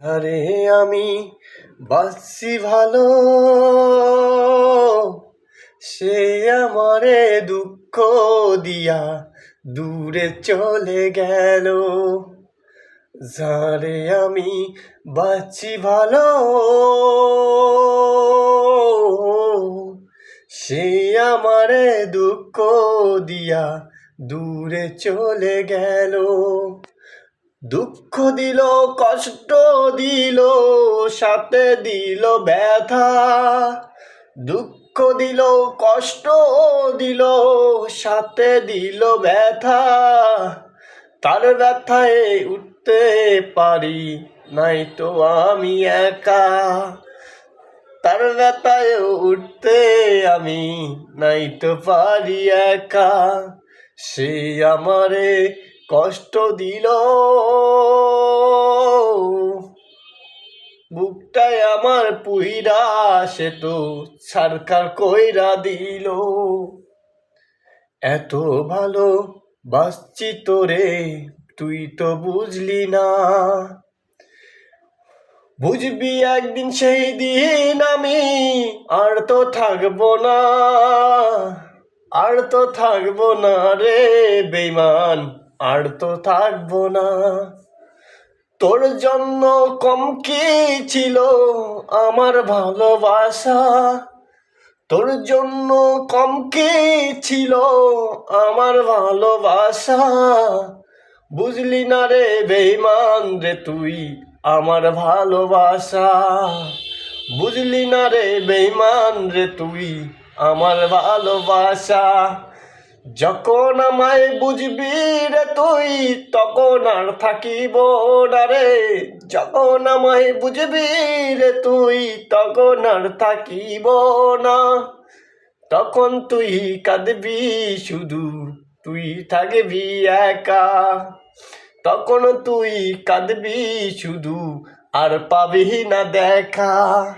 আরে আমি বাসছি ভালো। সে আমারে দুঃখ দিয়া দূরে চলে গেল। যারে আমি বাঁচি ভালো। সে আমারে দুঃখ দিয়া দূরে চলে গেল। দুঃখ দিল, কষ্ট দিল, সাথে দিল ব্যথা। দুঃখ দিল, কষ্ট দিল, সাথে দিল ব্যথা। তার ব্যথায় উঠতে পারি নাই তো আমি একা। তার ব্যথায় উঠতে আমি নাই তো পারি একা। সে আমারে কষ্ট দিল। বুকটায় আমার পুহিরা, সে তো সরকার কইরা দিল। এত ভালো বাসছি তোরে, তুই তো বুঝলি না। বুঝবি একদিন সেই দিন আমি, আর তো থাকব না। আর তো থাকব না রে বেইমান। আর তো থাকব না। তোর জন্য কম কি ছিল? আমার ভালোবাসা। তোর জন্য কম কি ছিল? আমার ভালোবাসা। বুঝলি না রে বেইমান রে তুই, আমার ভালোবাসা। বুঝলি না রে বেইমান রে তুই, আমার ভালোবাসা। যখন আমায় বুঝবি রে তুই, তখন আর থাকিব না রে। যখন আমায় বুঝবি রে তুই, তখন আর থাকিব না। তখন তুই কাঁদবি শুধু, তুই থাকবি একা। তখন তুই কাঁদবি শুধু, আর পাবি না দেখা।